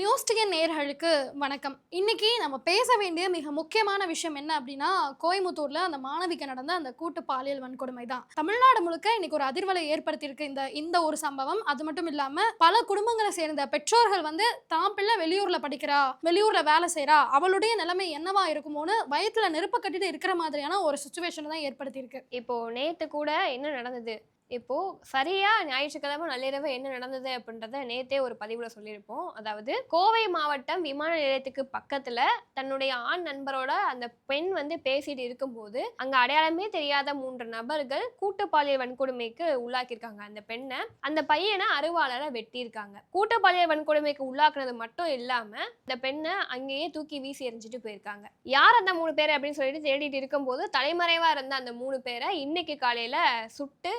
News நேர்களுக்கு வணக்கம். இன்னைக்கு நம்ம பேச வேண்டிய மிக முக்கியமான விஷயம் என்ன அப்படின்னா கோயம்புத்தூர்ல அந்த மாணவிக்கு நடந்த அந்த கூட்டு பாலியல் வன்கொடுமை தான். தமிழ்நாடு முழுக்க இன்னைக்கு ஒரு அதிர்வலை ஏற்படுத்தியிருக்கு இந்த இந்த ஒரு சம்பவம். அது மட்டும் இல்லாம பல குடும்பங்களை சேர்ந்த பெற்றோர்கள் வந்து தான் பிள்ளை வெளியூர்ல படிக்கிறா வெளியூர்ல வேலை செய்யறா அவளுடைய நிலைமை என்னவா இருக்குமோன்னு வயத்துல நெருப்பு கட்டிட்டு இருக்கிற மாதிரியான ஒரு சுச்சுவேஷன் தான் ஏற்படுத்தியிருக்கு. இப்போ நேத்து கூட என்ன நடந்தது? இப்போது சரியாக ஞாயிற்றுக்கிழமை நள்ளிரவு என்ன நடந்தது அப்படின்றத நேத்தே ஒரு பதிவில் சொல்லியிருப்போம். அதாவது கோவை மாவட்டம் விமான நிலையத்துக்கு பக்கத்தில் தன்னுடைய ஆண் நண்பரோட அந்த பெண் வந்து பேசிட்டு இருக்கும்போது அங்கே அடையாளமே தெரியாத மூன்று நபர்கள் கூட்டுப்பாலியல் வன்கொடுமைக்கு உள்ளாக்கியிருக்காங்க. அந்த பெண்ணை அந்த பையனை அருவாளால வெட்டியிருக்காங்க. கூட்டுப்பாலியல் வன்கொடுமைக்கு உள்ளாக்குனது மட்டும் இல்லாமல் அந்த பெண்ணை அங்கேயே தூக்கி வீசி எறிஞ்சிட்டு போயிருக்காங்க. யார் அந்த மூணு பேர் அப்படின்னு சொல்லிட்டு தேடிட்டு இருக்கும்போது தலைமறைவாக இருந்த அந்த மூணு பேரை இன்னைக்கு காலையில் சுட்டு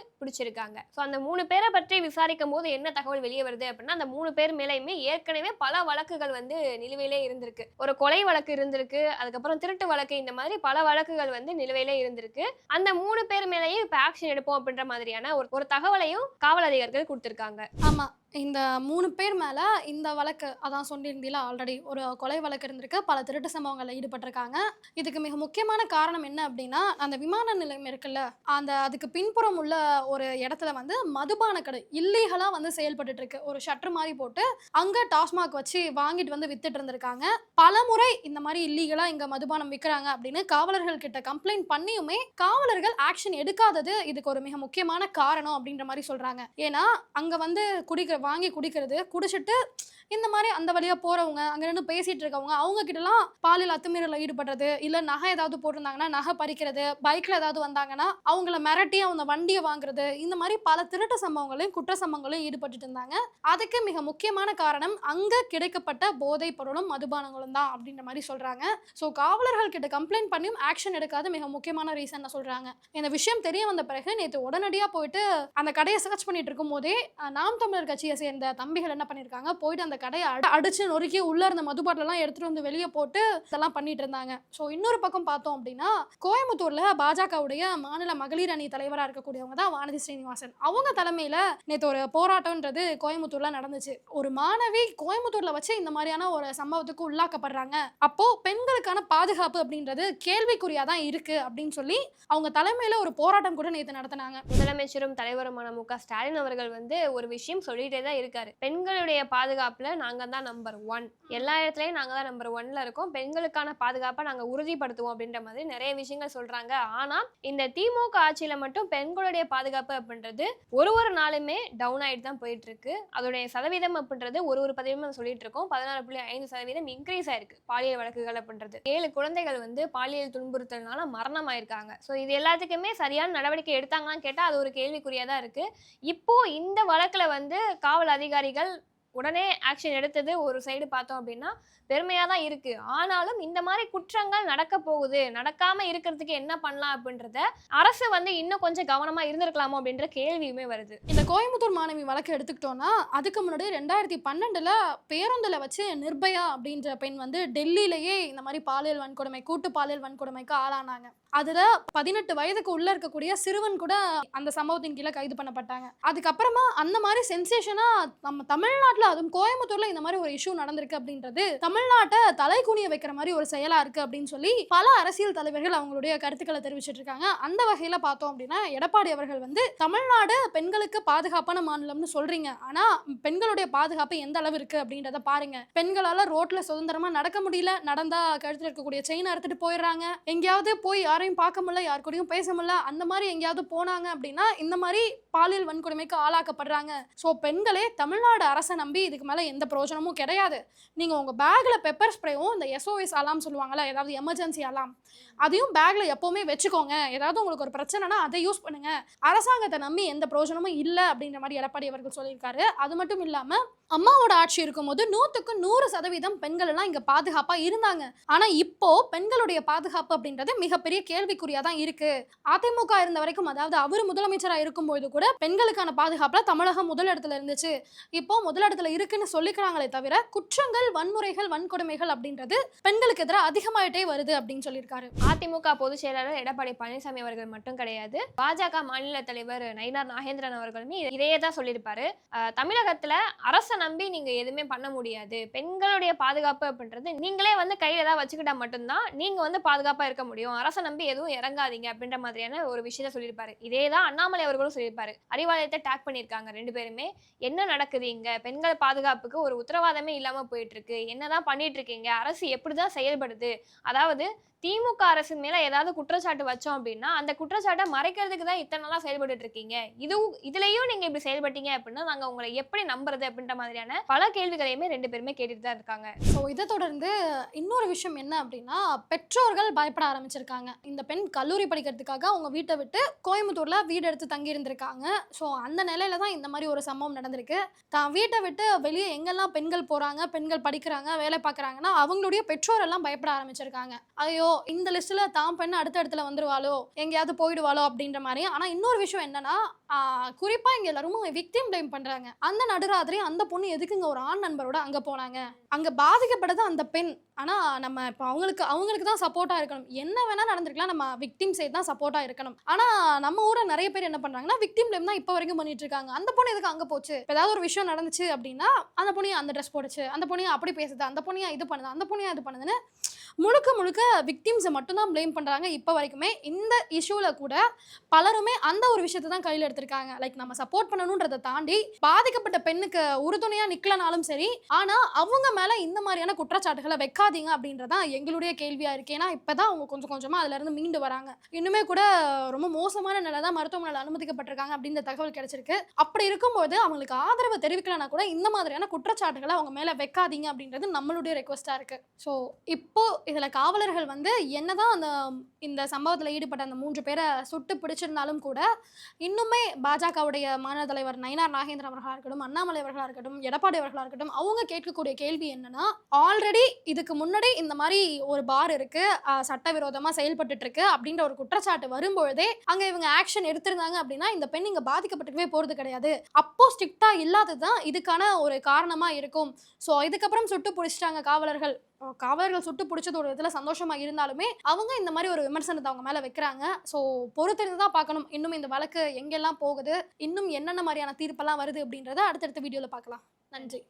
வச்சிருக்காங்க. ஸோ அந்த மூணு பேரை பற்றி விசாரிக்கும் போது என்ன தகவல் வெளியே வருது அப்படின்னா அந்த மூணு பேர் மேலேயுமே ஏற்கனவே பல வழக்குகள் வந்து நிலுவையிலே இருந்திருக்கு. ஒரு கொலை வழக்கு இருந்திருக்கு அதுக்கப்புறம் திருட்டு வழக்கு இந்த மாதிரி பல வழக்குகள் வந்து நிலுவையிலே இருந்திருக்கு. அந்த மூணு பேர் மேலேயும் இப்போ ஆக்ஷன் எடுப்போம் அப்படின்ற மாதிரியான ஒரு ஒரு தகவலையும் காவல் அதிகாரிகள் கொடுத்துருக்காங்க. ஆமா. இந்த மூணு பேர் மேலே இந்த வழக்கு அதான் சொல்லியிருந்தீங்களா ஆல்ரெடி ஒரு கொலை வழக்கு இருந்திருக்கு பல திருட்டு சம்பவங்களில் ஈடுபட்டிருக்காங்க. இதுக்கு மிக முக்கியமான காரணம் என்ன அப்படின்னா அந்த விமான நிலையம் இருக்குல்ல அந்த அதுக்கு பின்புறம் உள்ள ஒரு இடத்துல வந்து மதுபான கடை இல்லீகலாக வந்து செயல்பட்டு இருக்கு ஒரு ஷட்டர் மாதிரி போட்டு அங்கே டாஸ்மாக் வச்சு வாங்கிட்டு வந்து வித்துட்டு இருந்திருக்காங்க. பல முறை இந்த மாதிரி இல்லீகலாக இங்கே மதுபானம் விற்கிறாங்க அப்படின்னு காவலர்கள் கிட்ட கம்ப்ளைண்ட் பண்ணியுமே காவலர்கள் ஆக்ஷன் எடுக்காதது இதுக்கு ஒரு மிக முக்கியமான காரணம் அப்படின்ற மாதிரி சொல்றாங்க. ஏன்னா அங்கே வந்து குடிக்கிற வாங்கி குடிக்கிறது குடிச்சிட்டு இந்த மாதிரி அந்த வழியா போறவங்க அங்க நின்று பேசிட்டு இருக்கவங்க அவங்க கிட்டலாம் பாலியல் அத்துமீறல ஈடுபடுறது இல்ல நகை ஏதாவது போட்டிருந்தாங்கன்னா நகை பறிக்கிறது பைக்ல ஏதாவது வந்தாங்கன்னா அவங்கள மிரட்டி அவங்க வண்டியை வாங்குறது இந்த மாதிரி பல திருட்டு சம்பவங்களையும் குற்ற சம்பவங்களையும் ஈடுபட்டு இருந்தாங்க. அதுக்கு மிக முக்கியமான காரணம் அங்க கிடைக்கப்பட்ட போதைப் பொருளும் மதுபானங்களும் தான் அப்படின்ற மாதிரி சொல்றாங்க. ஸோ காவலர்கள் கிட்ட கம்ப்ளைண்ட் பண்ணியும் ஆக்ஷன் எடுக்காத மிக முக்கியமான ரீசன் சொல்றாங்க. இந்த விஷயம் தெரிய வந்த பிறகு நேற்று உடனடியா போயிட்டு அந்த கடையை சர்ச் பண்ணிட்டு இருக்கும் போதே நாம் தமிழர் கட்சியை சேர்ந்த தம்பிகள் என்ன பண்ணியிருக்காங்க போயிட்டு அந்த கடையை அட- அடிச்சு நொறுக்கி உள்ள இருந்த மது பாட்டிலெல்லாம் எடுத்துட்டு வந்து வெளியே போட்டு இதெல்லாம் பண்ணிட்டு இருந்தாங்க ஸோ இன்னொரு பக்கம் பார்த்தோம் அப்படின்னா கோயம்புத்தூர்ல பாஜகவுடைய மாநில மகளிர் அணி தலைவராக இருக்கக்கூடியவங்க தான் வானதி ஸ்ரீனிவாசன். அவங்க தலைமையில நேற்று ஒரு போராட்டம்ன்றது கோயம்புத்தூர்ல நடந்துச்சு. ஒரு மாணவி கோயம்புத்தூர்ல வச்சு இந்த மாதிரியான ஒரு சம்பவத்துக்கு உள்ளாக்கப்படுறாங்க. அப்போ பெண்களுக்கான பாதுகாப்பு அப்படின்றது கேள்விக்குறியா தான் இருக்கு அப்படின்னு சொல்லி அவங்க தலைமையில ஒரு போராட்டம் கூட நேற்று நடத்தினாங்க. முதலமைச்சரும் தலைவருமான மு க ஸ்டாலின் அவர்கள் வந்து ஒரு விஷயம் சொல்லிட்டே தான் இருக்காரு. பெண்களுடைய பாதுகாப்பு பாதுகாப்பில் நாங்கள் தான் நம்பர் ஒன் எல்லா இடத்துலையும் நாங்கள் தான் நம்பர் ஒன்ல இருக்கோம். பெண்களுக்கான பாதுகாப்பை நாங்கள் உறுதிப்படுத்துவோம் அப்படின்ற மாதிரி நிறைய விஷயங்கள் சொல்கிறாங்க ஆனால் இந்த திமுக ஆட்சியில் மட்டும் பெண்களுடைய பாதுகாப்பு அப்படின்றது ஒரு ஒரு நாளுமே டவுன் ஆகிட்டு தான் போயிட்டு இருக்கு அதோடைய சதவீதம் அப்படின்றது ஒரு ஒரு பதிவும் சொல்லிட்டு இருக்கோம். பதினாறு புள்ளி ஐந்து சதவீதம் இன்க்ரீஸ் ஆயிருக்கு பாலியல் வழக்குகள் அப்படின்றது. ஏழு குழந்தைகள் வந்து பாலியல் துன்புறுத்தல்னால மரணம் ஆயிருக்காங்க. ஸோ இது எல்லாத்துக்குமே சரியான நடவடிக்கை எடுத்தாங்களான்னு கேட்டால் அது ஒரு கேள்விக்குறியாக தான் இருக்கு. இப்போ இந்த வழக்கில் வந்து காவல் அதிகாரிகள் உடனே ஆக்ஷன் எடுத்தது ஒரு சைடு பார்த்தோம் அப்படின்னா பெருமையாக தான் இருக்குது ஆனாலும் இந்த மாதிரி குற்றங்கள் நடக்க போகுது. நடக்காமல் இருக்கிறதுக்கு என்ன பண்ணலாம் அப்படின்றத அரசு வந்து இன்னும் கொஞ்சம் கவனமாக இருந்திருக்கலாமோ அப்படின்ற கேள்வியுமே வருது. இந்த கோயம்புத்தூர் மாணவி வழக்கு எடுத்துக்கிட்டோம்னா அதுக்கு முன்னாடி ரெண்டாயிரத்தி பன்னெண்டில் பேருந்தில் வச்சு நிர்பயா அப்படின்ற பெண் வந்து டெல்லியிலேயே இந்த மாதிரி பாலியல் வன்கொடுமை கூட்டு பாலியல் வன்கொடுமைக்கு ஆளானாங்க. அதுல பதினெட்டு வயதுக்கு உள்ள இருக்கக்கூடிய சிறுவன் கூட அந்த சம்பவத்தின் கீழே கைது பண்ணப்பட்டாங்க. அதுக்கப்புறமா அந்த மாதிரி சென்சேஷனா நம்ம தமிழ்நாட்டில் அதுவும் கோயம்புத்தூர்ல இந்த மாதிரி ஒரு இஷ்யூ நடந்திருக்கு அப்படின்றது தமிழ்நாட்டை தலை குனிய வைக்கிற மாதிரி ஒரு செயலா இருக்கு அப்படின்னு சொல்லி பல அரசியல் தலைவர்கள் அவங்களுடைய கருத்துக்களை தெரிவிச்சிட்டு இருக்காங்க. அந்த வகையில பார்த்தோம் அப்படின்னா எடப்பாடி அவர்கள் வந்து தமிழ்நாடு பெண்களுக்கு பாதுகாப்பான மாநிலம்னு சொல்றீங்க. ஆனா பெண்களுடைய பாதுகாப்பு எந்த அளவு இருக்கு அப்படின்றத பாருங்க. பெண்களால ரோட்ல சுதந்திரமா நடக்க முடியல நடந்தா கழுத்துல இருக்கக்கூடிய செயின் அறுத்துட்டு போயிடுறாங்க. எங்கேயாவது போய் யாரையும் பார்க்க முடியல யார் கூடயும் பேச முடியல அந்த மாதிரி எங்கேயாவது போனாங்க அப்படின்னா இந்த மாதிரி பாலியல் வன்கொடுமைக்கு ஆளாக்கப்படுறாங்க. ஸோ பெண்களே தமிழ்நாடு அரசை நம்பி இதுக்கு மேலே எந்த பிரயோஜனமும் கிடையாது. நீங்கள் உங்கள் பேக்கில் பெப்பர் ஸ்ப்ரேவும் இந்த எஸ்ஓஎஸ் அலாம் சொல்லுவாங்கல்ல ஏதாவது எமர்ஜென்சி அலாம் அதையும் பேக்கில் எப்போவுமே வச்சுக்கோங்க. ஏதாவது உங்களுக்கு ஒரு பிரச்சனைனா அதை யூஸ் பண்ணுங்க. அரசாங்கத்தை நம்பி எந்த பிரயோஜனமும் இல்லை அப்படின்ற மாதிரி எடப்பாடி அவர்கள் சொல்லியிருக்காரு. அது மட்டும் இல்லாமல் அம்மாவோட ஆட்சி இருக்கும்போது நூற்றுக்கு நூறு சதவீதம் பெண்கள் எல்லாம் இங்கே பாதுகாப்பாக இருந்தாங்க. ஆனால் இப்போ பெண்களுடைய பாதுகாப்பு அப்படின்றது மிகப்பெரிய கேள்விக்குறியாக தான் இருக்கு. அதிமுக இருந்த வரைக்கும் அதாவது அவர் முதலமைச்சராக இருக்கும்போது கூட பெண்களுக்கான பாதுகாப்பில் தமிழகம் முதலிடத்துல இருந்துச்சு. இப்போ முதலிடத்துல சமூகத்துல இருக்குன்னு சொல்லிக்கிறாங்களே தவிர குற்றங்கள் வன்முறைகள் வன்கொடுமைகள் அப்படின்றது பெண்களுக்கு எதிராக அதிகமாயிட்டே வருது அப்படின்னு சொல்லியிருக்காரு. அதிமுக பொதுச் செயலாளர் எடப்பாடி பழனிசாமி அவர்கள் மட்டும் கிடையாது. பாஜக மாநில தலைவர் நயினார் நாகேந்திரன் அவர்களுமே இதையே தான் சொல்லியிருப்பாரு. தமிழகத்துல அரசை நம்பி நீங்க எதுவுமே பண்ண முடியாது. பெண்களுடைய பாதுகாப்பு அப்படின்றது நீங்களே வந்து கையில ஏதாவது வச்சுக்கிட்டா மட்டும்தான் நீங்க வந்து பாதுகாப்பா இருக்க முடியும். அரசை நம்பி எதுவும் இறங்காதீங்க அப்படின்ற மாதிரியான ஒரு விஷயத்த சொல்லியிருப்பாரு. இதே தான் அண்ணாமலை அவர்களும் சொல்லியிருப்பாரு. அறிவாலயத்தை டேக் பண்ணியிருக்காங்க ரெண்டு பேருமே. என்ன நடக்குது இங்க? பெண்கள் பாதுகாப்புக்கு ஒரு உத்தரவாதமே இல்லாமல் போயிட்டு இருக்கு. என்னதான் பண்ணிட்டு இருக்கீங்க? அரசு எப்படிதான் செயல்படுது? அதாவது திமுக அரசு மேல ஏதாவது குற்றச்சாட்டு வச்சோம் அப்படின்னா அந்த குற்றச்சாட்டை மறைக்கிறதுக்கு தான் இத்தனை நாளா செயல்பட்டு இருக்கீங்க. இதுவும் இதுலயும் நீங்க இப்படி செயல்பட்டீங்க அப்படின்னா நாங்க உங்களை எப்படி நம்புறது அப்படின்ற மாதிரியான பல கேள்விகளையுமே ரெண்டு பேருமே கேட்டுட்டு தான் இருக்காங்க. ஸோ இதை தொடர்ந்து இன்னொரு விஷயம் என்ன அப்படின்னா பெற்றோர்கள் பயப்பட ஆரம்பிச்சிருக்காங்க. இந்த பெண் கல்லூரி படிக்கிறதுக்காக அவங்க வீட்டை விட்டு கோயம்புத்தூர்ல வீடு எடுத்து தங்கி இருந்திருக்காங்க ஸோ அந்த நிலையில தான் இந்த மாதிரி ஒரு சம்பவம் நடந்திருக்கு. தான் வீட்டை விட்டு வெளியே எங்கெல்லாம் பெண்கள் போறாங்க பெண்கள் படிக்கிறாங்க வேலை பார்க்குறாங்கன்னா அவங்களுடைய பெற்றோர் எல்லாம் பயப்பட ஆரம்பிச்சிருக்காங்க. ஐயோ இந்த லிஸ்ட்ல தான் பெண் அடுத்த இடத்துல வந்துருவாளோ? எங்கேயாவது போயிடுவாளோ? அப்படின்ற மாதிரி. ஆனால் இன்னொரு விஷயம் என்னன்னா குறிப்பாக இங்கே இங்க எல்லாரும் விக்டிம் பிளேம் பண்ணுறாங்க அந்த நடுராத்திரி அந்த பொண்ணு எதுக்குங்க ஒரு ஆண் நண்பரோட அங்கே போனாங்க? அங்கே பாதிக்கப்பட்டது அந்த பெண். ஆனால் நம்ம இப்போ அவங்களுக்கு அவங்களுக்கு தான் சப்போர்ட்டாக இருக்கணும். என்ன வேணால் நடந்திருக்கலாம். நம்ம விக்டிம் சைடு தான் சப்போர்ட்டாக இருக்கணும். ஆனால் நம்ம ஊரில் நிறைய பேர் என்ன பண்ணுறாங்கன்னா விக்டிம் பிளேம் தான் இப்போ வரைக்கும் பண்ணிட்டு இருக்காங்க. அந்த பொண்ணு எதுக்கு அங்கே போச்சு? ஏதாவது ஒரு விஷயம் நடந்துச்சு அப்படின்னா அந்த பொண்ணையும் அந்த ட்ரெஸ் போடுச்சு அந்த பொண்ணையும் அப்படி பேசுது. அந்த பொண்ணையும் இது பண்ணுது. அந்த பொண்ணையும் இது பண்ணுதுன்னு முழுக்க முழுக்க விக் விக்டிம்ஸை மட்டும்தான் ப்ளேம் பண்ணுறாங்க இப்போ வரைக்குமே. இந்த இஷ்யூவில் கூட பலருமே அந்த ஒரு விஷயத்தை தான் கையில் எடுத்திருக்காங்க. லைக் நம்ம சப்போர்ட் பண்ணணுன்றதை தாண்டி பாதிக்கப்பட்ட பெண்ணுக்கு உறுதுணையாக நிற்கலனாலும் சரி ஆனால் அவங்க மேலே இந்த மாதிரியான குற்றச்சாட்டுகளை வைக்காதீங்க அப்படின்றதான் எங்களுடைய கேள்வியாக இருக்கு. ஏன்னா இப்போ தான் அவங்க கொஞ்சம் கொஞ்சமாக அதுலேருந்து மீண்டு வராங்க. இன்னுமே கூட ரொம்ப மோசமான நிலை தான் மருத்துவமனையில் அனுமதிக்கப்பட்டிருக்காங்க அப்படின்ற தகவல் கிடைச்சிருக்கு. அப்படி இருக்கும்போது அவங்களுக்கு ஆதரவு தெரிவிக்கலனா கூட இந்த மாதிரியான குற்றச்சாட்டுகளை அவங்க மேலே வைக்காதீங்க அப்படின்றது நம்மளுடைய ரெக்வஸ்ட்டாக இருக்குது ஸோ இப்போ இதில் காவலர்கள் வந்து என்னதான் அந்த இந்த சம்பவத்தில் ஈடுபட்ட அந்த மூன்று பேரை சுட்டு பிடிச்சிருந்தாலும் கூட இன்னுமே பாஜகவுடைய மாநில தலைவர் நயினார் நாகேந்திரன் அவர்களாக இருக்கட்டும் அண்ணாமலை அவர்களாக இருக்கட்டும் எடப்பாடி அவர்களாக இருக்கட்டும் அவங்க கேட்கக்கூடிய கேள்வி என்னன்னா ஆல்ரெடி இதுக்கு முன்னாடி இந்த மாதிரி ஒரு பார் இருக்கு சட்டவிரோதமாக செயல்பட்டு இருக்கு அப்படின்ற ஒரு குற்றச்சாட்டு வரும்பொழுதே அங்கே இவங்க ஆக்ஷன் எடுத்திருந்தாங்க அப்படின்னா இந்த பெண் இங்கே பாதிக்கப்பட்டுக்கவே போகிறது கிடையாது. அப்போ ஸ்ட்ரிக்ட்டாக இல்லாதது தான் இதுக்கான ஒரு காரணமாக இருக்கும். ஸோ இதுக்கப்புறம் சுட்டு பிடிச்சிட்டாங்க காவலர்கள். காவலர்கள் சுட்டு பிடிச்சது ஒரு இதில் சந்தோஷமாக இருந்தாலுமே அவங்க இந்த மாதிரி ஒரு விமர்சனத்தை அவங்க மேலே வைக்கிறாங்க. ஸோ பொறுத்திருந்து தான் பார்க்கணும். இன்னும் இந்த வழக்கு எங்கெல்லாம் போகுது? இன்னும் என்னென்ன மாதிரியான தீர்ப்பெல்லாம் வருது அப்படின்றத அடுத்தடுத்த வீடியோவில் பார்க்கலாம். நன்றி.